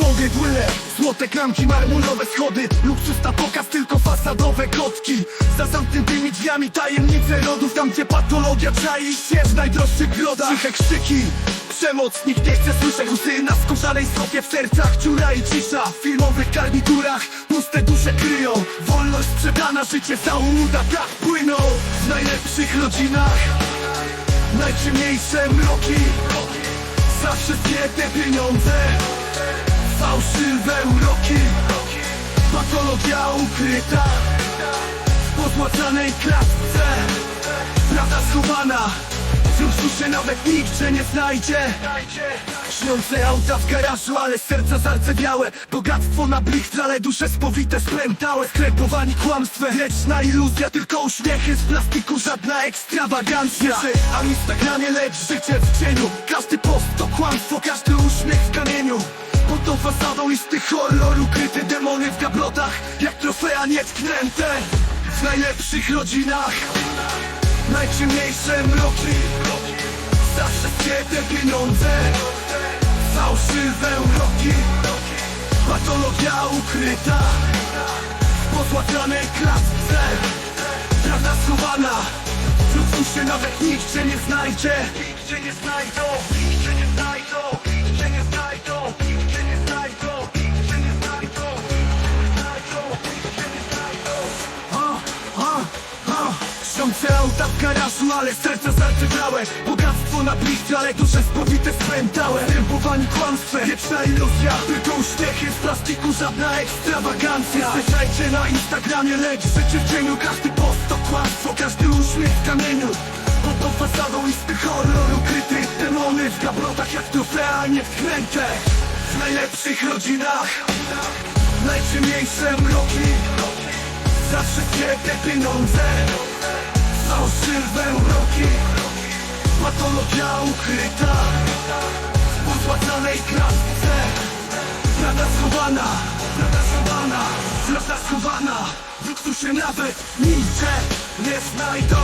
Powie błyle, złote klamki, marmurowe schody. Luksus na pokaz, tylko fasadowe kotki Za zamkniętymi drzwiami tajemnice rodów. Tam gdzie patologia czai się w najdroższych grodach Ciche krzyki, przemoc, nikt nie chce słyszeć. Łzy Na skórzanej stopie w sercach ciura i cisza. W filmowych garniturach puste dusze kryją. Wolność sprzedana, życie całą uda tak płyną. W najlepszych rodzinach Najciemniejsze mroki Za wszystkie te pieniądze. Fałszywe uroki. Patologia ukryta. W pozłacanej klatce. Prawda schowana W luksusie nawet cię nie znajdzie. Śniące auta w garażu, ale serca zardzewiałe. Bogactwo na blichtr, ale dusze spowite splętałe Skrępowani kłamstwem, wieczna iluzja Tylko uśmiechy z plastiku, żadna ekstrawagancja A w Instagramie lecz życie w cieniu. Każdy post to kłamstwo, każdy uśmiech w kamieniu. Pod tą fasadą listy horror Ukryte demony w gablotach Jak trofea nietknięte W najlepszych rodzinach Najciemniejsze mroki. Za wszystkie te pieniądze. Fałszywe uroki Patologia ukryta. W pozłacanej klatce. Prawda schowana. W luksusie nawet nikt cię nie znajdzie. Nikt nie znajdą Śniące auta w garażu, ale serca zardzewiałe Bogactwo na bliźnie, ale dusze spowite spętałe. Stępowani kłamstwem, wieczna iluzja. Tylko uśmiechy z plastiku, żadna ekstrawagancja. Zwyżajcie na Instagramie, lecz życie w cieniu Każdy post to kłamstwo, każdy uśmiech w kamieniu Pod tą fasadą listy horror ukryty Demony w gablotach jak trofea nietknięte W najlepszych rodzinach Najciemniejsze mroki Za wszystkie te pieniądze Patologia ukryta W pozłacanej klatce. Prawda schowana Prawda schowana Prawda schowana. W luksusie nawet nicze nie znajdą